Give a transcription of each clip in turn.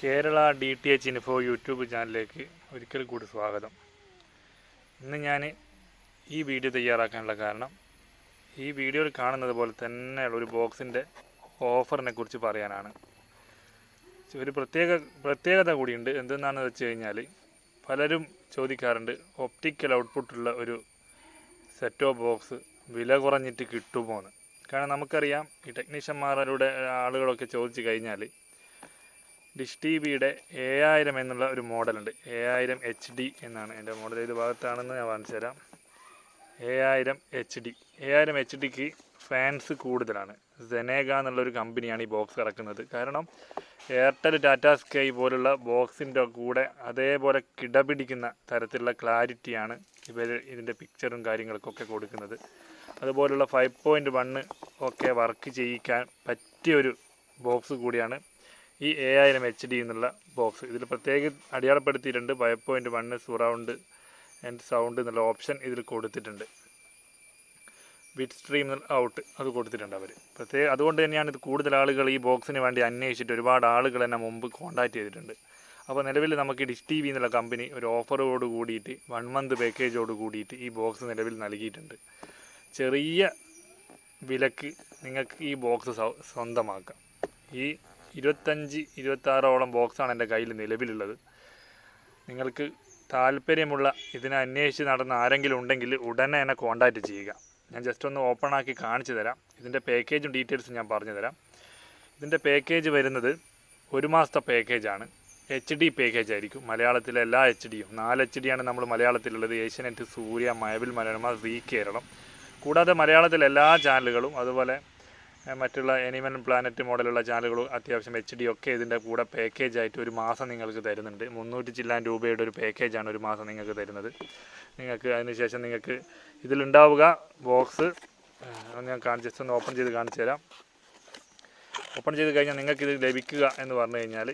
Kerala D T H info YouTube ചാനലിലേക്ക് ഒരിക്കൽ കൂടി സ്വാഗതം. ഇന്ന് ഞാൻ ഈ വീഡിയോ തയ്യാറാക്കാനുള്ള കാരണം ഈ വീഡിയോയിൽ കാണുന്നത് പോലെ തന്നെയുള്ള ഒരു ബോക്സിന്റെ ഓഫറിനെ കുറിച്ച് പറയാനാണ്. ഒരു പ്രത്യേക പ്രത്യേകത കൂടിയുണ്ട്. എന്തെന്നാണെന്ന് വെച്ച് കഴിഞ്ഞാൽ പലരും ചോദിക്കാറുണ്ട് ഒപ്റ്റിക്കൽ ഔട്ട്പുട്ടുള്ള ഒരു സെറ്റ് ബോക്സ് വില കുറഞ്ഞിട്ട് കിട്ടുമോ എന്ന് കാരണം നമുക്കറിയാം ഈ ടെക്നീഷ്യന്മാരുടെ ആളുകളൊക്കെ ചോദിച്ചു കഴിഞ്ഞാൽ ഡിഷ് ടി വിയുടെ ഏഴായിരം എന്നുള്ള ഒരു മോഡലുണ്ട്. ഏഴായിരം എച്ച് ഡി എന്നാണ് എന്റെ മോഡൽ. ഏത് ഭാഗത്താണെന്ന് ഞാൻ കാണിച്ചു തരാം. ഏഴായിരം എച്ച് ഡി ഏഴായിരം എച്ച് ഡിക്ക് ഫാൻസ് കൂടുതലാണ്. സെനേഗ എന്നുള്ളൊരു കമ്പനിയാണ് ഈ ബോക്സ് ഇറക്കുന്നത് കാരണം എയർടെൽ ടാറ്റ സ്കൈ പോലുള്ള ബോക്സിന്റെ കൂടെ അതേപോലെ കിടപിടിക്കുന്ന തരത്തിലുള്ള ക്ലാരിറ്റിയാണ് ഇവർ ഇതിന്റെ പിക്ചറും കാര്യങ്ങൾക്കൊക്കെ കൊടുക്കുന്നത്. അതുപോലുള്ള ഫൈവ് പോയിന്റ് വണ്ണ് ഒക്കെ വർക്ക് ചെയ്യിക്കാൻ പറ്റിയൊരു ബോക്സ് കൂടിയാണ് ഈ ഏഴായിരം എച്ച് ഡി എന്നുള്ള ബോക്സ് ഇതിൽ പ്രത്യേകം അടയാളപ്പെടുത്തിയിട്ടുണ്ട് five point one surround and sound എന്നുള്ള ഓപ്ഷൻ ഇതിൽ കൊടുത്തിട്ടുണ്ട്. ബിറ്റ് സ്ട്രീം ഔട്ട് അത് കൊടുത്തിട്ടുണ്ട് അവർ പ്രത്യേക അതുകൊണ്ട് തന്നെയാണ് ഇത് കൂടുതൽ ആളുകൾ ഈ ബോക്സിന് വേണ്ടി അന്വേഷിച്ചിട്ട് ഒരുപാട് ആളുകൾ എന്നെ മുമ്പ് കോൺടാക്റ്റ് ചെയ്തിട്ടുണ്ട്. അപ്പോൾ നിലവിൽ നമുക്ക് ഡിഷ് ടി വി എന്നുള്ള കമ്പനി ഒരു ഓഫറോട് കൂടിയിട്ട് വൺ മന്ത് പാക്കേജോട് കൂടിയിട്ട് ഈ ബോക്സ് നിലവിൽ നൽകിയിട്ടുണ്ട്. ചെറിയ വിലക്ക് നിങ്ങൾക്ക് ഈ ബോക്സ് സ്വന്തമാക്കാം. ഈ ഇരുപത്തഞ്ച് ഇരുപത്താറോളം ബോക്സാണ് എന്റെ കയ്യിൽ നിലവിലുള്ളത്. നിങ്ങൾക്ക് താല്പര്യമുള്ള ഇതിനെ അന്വേഷിച്ച് നടന്ന ആരെങ്കിലും ഉണ്ടെങ്കിൽ ഉടനെ എന്നെ കോൺടാക്റ്റ് ചെയ്യുക. ഞാൻ ജസ്റ്റ് ഒന്ന് ഓപ്പൺ ആക്കി കാണിച്ചു തരാം. ഇതിന്റെ പാക്കേജും ഡീറ്റെയിൽസും ഞാൻ പറഞ്ഞു തരാം. ഇതിന്റെ പാക്കേജ് വരുന്നത് ഒരു മാസത്തെ പാക്കേജാണ് എച്ച് ഡി പാക്കേജ് ആയിരിക്കും. മലയാളത്തിലെ എല്ലാ എച്ച് ഡിയും നാല് എച്ച് ഡിയാണ് നമ്മൾ മലയാളത്തിലുള്ളത്. ഏഷ്യനെറ്റ് സൂര്യ മയബിൽ മനോരമ സീ കേരളം. കൂടാതെ മലയാളത്തിലെ എല്ലാ ചാനലുകളും അതുപോലെ മറ്റുള്ള എനിമൻ പ്ലാനറ്റ് മോഡലുള്ള ചാനലുകൾ അത്യാവശ്യം എച്ച് ഡി ഒക്കെ ഇതിന്റെ കൂടെ പാക്കേജ് ആയിട്ട് ഒരു മാസം നിങ്ങൾക്ക് തരുന്നുണ്ട്. മുന്നൂറ്റി ചില്ലാൻ രൂപയുടെ ഒരു പാക്കേജാണ് ഒരു മാസം നിങ്ങൾക്ക് തരുന്നത്. നിങ്ങൾക്ക് അതിനുശേഷം നിങ്ങൾക്ക് ഇതിലുണ്ടാവുക ബോക്സ് ഞാൻ കാണിച്ച് ഒന്ന് ഓപ്പൺ ചെയ്ത് കാണിച്ചു തരാം. ഓപ്പൺ ചെയ്ത് കഴിഞ്ഞാൽ നിങ്ങൾക്കിത് ലഭിക്കുക എന്ന് പറഞ്ഞു കഴിഞ്ഞാൽ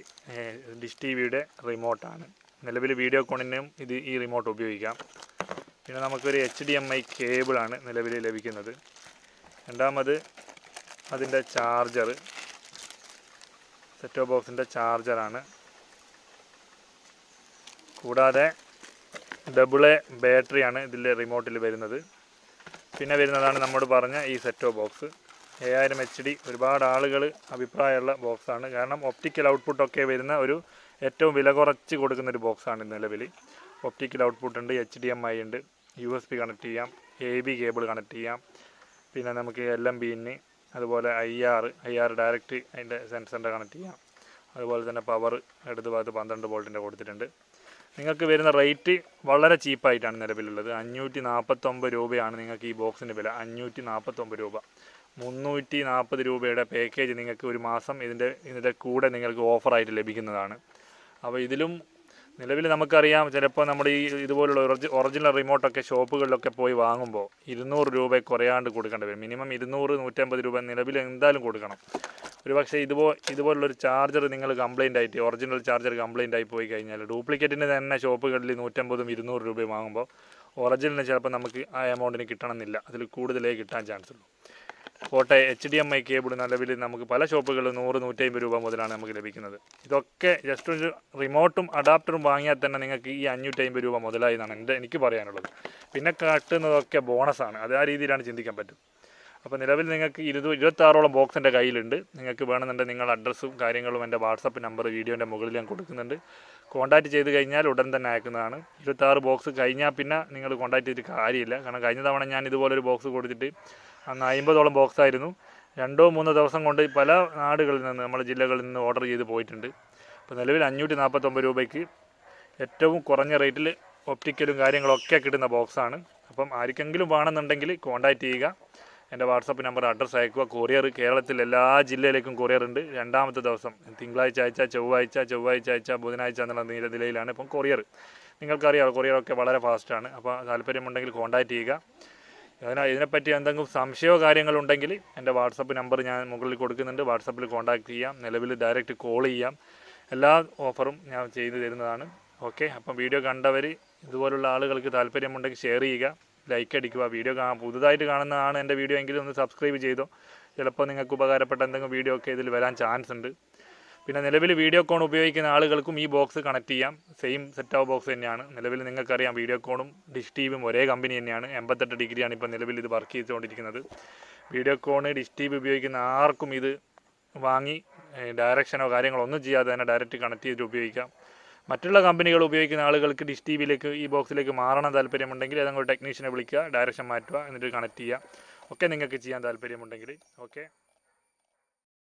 ഡിഷ് ടി വിയുടെ റിമോട്ടാണ് നിലവിൽ വീഡിയോ കോണിനും ഇത് ഈ റിമോട്ട് ഉപയോഗിക്കാം. പിന്നെ നമുക്കൊരു എച്ച് ഡി എം ഐ കേബിളാണ് നിലവിൽ ലഭിക്കുന്നത്. രണ്ടാമത് അതിന്റെ ചാർജർ സെറ്റ് ബോക്സിന്റെ ചാർജറാണ് കൂടാതെ ഡബിൾ എ ബാറ്ററിയാണ് ഇതിൽ റിമോട്ടിൽ വരുന്നത്. പിന്നെ വരുന്നതാണ് നമ്മോട് പറഞ്ഞ ഈ സെറ്റോ ബോക്സ് ഏഴായിരം എച്ച് ഡി ഒരുപാട് ആളുകൾ അഭിപ്രായമുള്ള ബോക്സാണ് കാരണം ഒപ്റ്റിക്കൽ ഔട്ട്പുട്ടൊക്കെ വരുന്ന ഒരു ഏറ്റവും വില കുറച്ച് കൊടുക്കുന്ന ഒരു ബോക്സാണ് നിലവിൽ ഒപ്റ്റിക്കൽ ഔട്ട്പുട്ട് ഉണ്ട് എച്ച് ഡി എം ഐ ഉണ്ട് യു എസ് പി കണക്ട് ചെയ്യാം എ ബി കേബിൾ കണക്ട് ചെയ്യാം. പിന്നെ നമുക്ക് എൽ എം ബിന് അതുപോലെ I R I R direct അതിന്റെ സെൻസറിന്റെ കണക്ട് ചെയ്യാം. അതുപോലെ തന്നെ പവർ ഇടത് ഭാഗത്ത് പന്ത്രണ്ട് വോൾട്ടിന്റെ കൊടുത്തിട്ടുണ്ട്. നിങ്ങൾക്ക് വരുന്ന റേറ്റ് വളരെ ചീപ്പായിട്ടാണ് നിലവിലുള്ളത്. അഞ്ഞൂറ്റി നാൽപ്പത്തൊമ്പത് രൂപയാണ് നിങ്ങൾക്ക് ഈ ബോക്സിന്റെ വില. അഞ്ഞൂറ്റി നാൽപ്പത്തൊമ്പത് രൂപ. മുന്നൂറ്റി നാൽപ്പത് രൂപയുടെ പാക്കേജ് നിങ്ങൾക്ക് ഒരു മാസം ഇതിന്റെ ഇതിന്റെ കൂടെ നിങ്ങൾക്ക് ഓഫറായിട്ട് ലഭിക്കുന്നതാണ്. അപ്പോൾ ഇതിലും നിലവിൽ നമുക്കറിയാം ചിലപ്പോൾ നമ്മുടെ ഈ ഇതുപോലുള്ള ഒറിജി- ഒറിജിനൽ റിമോട്ടൊക്കെ ഷോപ്പുകളിലൊക്കെ പോയി വാങ്ങുമ്പോൾ ഇരുന്നൂറ് രൂപ കുറയാണ്ട് കൊടുക്കേണ്ടി വരും. മിനിമം ഇരുന്നൂറ് നൂറ്റമ്പത് രൂപ നിലവിൽ എന്തായാലും കൊടുക്കണം. ഒരു പക്ഷേ ഇതുപോ ഇതുപോലുള്ളൊരു ചാർജർ നിങ്ങൾ കംപ്ലൈന്റ് ആയിട്ട് ഒറിജിനൽ ചാർജർ കംപ്ലൈന്റ് ആയി പോയി കഴിഞ്ഞാൽ ഡ്യൂപ്ലിക്കേറ്റിന് തന്നെ ഷോപ്പുകളിൽ നൂറ്റമ്പതും ഇരുന്നൂറ് രൂപയും വാങ്ങുമ്പോൾ ഒറിജിനലിന് ചിലപ്പോൾ നമുക്ക് ആ എമൗണ്ടിന് കിട്ടണമെന്നില്ല. അതിൽ കൂടുതലേ കിട്ടാൻ ചാൻസ് ഉള്ളൂ. പോട്ടെ H D M I cable നിലവിൽ നമുക്ക് പല ഷോപ്പുകളിലും നൂറ് നൂറ്റമ്പത് രൂപ മുതലാണ് നമുക്ക് ലഭിക്കുന്നത്. ഇതൊക്കെ ജസ്റ്റ് ഒരു റിമോട്ടും അഡാപ്റ്ററും വാങ്ങിയാൽ തന്നെ നിങ്ങൾക്ക് ഈ അഞ്ഞൂറ്റമ്പത് രൂപ മുതലായി എന്നാണ് എന്റെ എനിക്ക് പറയാനുള്ളത്. പിന്നെ കട്ടുന്നതൊക്കെ ബോണസാണ് അത് ആ രീതിയിലാണ് ചിന്തിക്കാൻ പറ്റും. അപ്പോൾ നിലവിൽ നിങ്ങൾക്ക് ഇരുപത് ഇരുപത്താറോളം ബോക്സ് എന്റെ കയ്യിലുണ്ട്. നിങ്ങൾക്ക് വേണമെന്നുണ്ടെങ്കിൽ നിങ്ങളുടെ അഡ്രസ്സും കാര്യങ്ങളും എന്റെ വാട്സപ്പ് നമ്പർ വീഡിയോന്റെ മുകളിൽ ഞാൻ കൊടുക്കുന്നുണ്ട്. കോൺടാക്റ്റ് ചെയ്ത് കഴിഞ്ഞാൽ ഉടൻ തന്നെ അയക്കുന്നതാണ്. ഇരുപത്താറ് ബോക്സ് കഴിഞ്ഞാൽ പിന്നെ നിങ്ങൾ കോൺടാക്ട് ചെയ്തിട്ട് കാര്യമില്ല. കാരണം കഴിഞ്ഞ തവണ ഞാൻ ഇതുപോലൊരു ബോക്സ് കൊടുത്തിട്ട് അന്ന് അമ്പതോളം ബോക്സ് ആയിരുന്നു. രണ്ടോ മൂന്നോ ദിവസം കൊണ്ട് പല നാടുകളിൽ നിന്ന് നമ്മുടെ ജില്ലകളിൽ നിന്ന് ഓർഡർ ചെയ്ത് പോയിട്ടുണ്ട്. അപ്പോൾ നിലവിൽ അഞ്ഞൂറ്റി നാൽപ്പത്തൊമ്പത് രൂപയ്ക്ക് ഏറ്റവും കുറഞ്ഞ റേറ്റിൽ ഒപ്റ്റിക്കലും കാര്യങ്ങളൊക്കെ കിട്ടുന്ന ബോക്സാണ് അപ്പം ആർക്കെങ്കിലും വേണമെന്നുണ്ടെങ്കിൽ കോൺടാക്റ്റ് ചെയ്യുക. എന്റെ വാട്സപ്പ് നമ്പർ അഡ്രസ്സ് അയക്കുക. കൊറിയർ കേരളത്തിൽ എല്ലാ ജില്ലയിലേക്കും കൊറിയർ ഉണ്ട്. രണ്ടാമത്തെ ദിവസം തിങ്കളാഴ്ച അയച്ച ചൊവ്വാഴ്ച ചൊവ്വാഴ്ച അയച്ച ബുധനാഴ്ച എന്നുള്ള നീല നിലയിലാണ് ഇപ്പം കൊറിയർ. നിങ്ങൾക്കറിയാം കൊറിയറൊക്കെ വളരെ ഫാസ്റ്റാണ് അപ്പോൾ താല്പര്യമുണ്ടെങ്കിൽ കോൺടാക്റ്റ് ചെയ്യുക. അതിനാ ഇതിനെപ്പറ്റി എന്തെങ്കിലും സംശയമോ കാര്യങ്ങളുണ്ടെങ്കിൽ എന്റെ വാട്സപ്പ് നമ്പർ ഞാൻ മുകളിൽ കൊടുക്കുന്നുണ്ട്. വാട്സപ്പിൽ കോൺടാക്റ്റ് ചെയ്യാം. നിലവിൽ ഡയറക്റ്റ് കോൾ ചെയ്യാം. എല്ലാ ഓഫറും ഞാൻ ചെയ്തു തരുന്നതാണ്. ഓക്കെ അപ്പം വീഡിയോ കണ്ടവർ ഇതുപോലുള്ള ആളുകൾക്ക് താല്പര്യമുണ്ടെങ്കിൽ ഷെയർ ചെയ്യുക. ലൈക്ക് അടിക്കുക വീഡിയോ കാണാൻ പുതുതായിട്ട് കാണുന്നതാണ് എന്റെ വീഡിയോ എങ്കിലും ഒന്ന് സബ്സ്ക്രൈബ് ചെയ്തോ. ചിലപ്പോൾ നിങ്ങൾക്ക് ഉപകാരപ്പെട്ട എന്തെങ്കിലും വീഡിയോ ഒക്കെ ഇതിൽ വരാൻ ചാൻസ് ഉണ്ട്. പിന്നെ നിലവിൽ വീഡിയോ കോൺ ഉപയോഗിക്കുന്ന ആളുകൾക്കും ഈ ബോക്സ് കണക്ട് ചെയ്യാം. സെയിം സെറ്റ് ഓഫ് ബോക്സ് തന്നെയാണ്. നിലവിൽ നിങ്ങൾക്കറിയാം വീഡിയോ കോണും ഡിഷ് ടി വിയും ഒരേ കമ്പനി തന്നെയാണ്. എൺപത്തെട്ട് ഡിഗ്രിയാണ് ഇപ്പോൾ നിലവിൽ ഇത് വർക്ക് ചെയ്തുകൊണ്ടിരിക്കുന്നത്. വീഡിയോ കോൺ ഡിഷ് ടി വി ഉപയോഗിക്കുന്ന ആർക്കും ഇത് വാങ്ങി ഡയറക്ഷനോ കാര്യങ്ങളോ ഒന്നും ചെയ്യാതെ തന്നെ ഡയറക്റ്റ് കണക്ട് ചെയ്തിട്ട് ഉപയോഗിക്കാം. മറ്റുള്ള കമ്പനികൾ ഉപയോഗിക്കുന്ന ആളുകൾക്ക് ഡിഷ് ടി വിയിലേക്ക് ഈ ബോക്സിലേക്ക് മാറണം താല്പര്യമുണ്ടെങ്കിൽ ഏതെങ്കിലും ടെക്നീഷ്യനെ വിളിക്കുക ഡയറക്ഷൻ മാറ്റുക എന്നിട്ട് കണക്ട് ചെയ്യുക. ഒക്കെ നിങ്ങൾക്ക് ചെയ്യാൻ താല്പര്യമുണ്ടെങ്കിൽ ഓക്കെ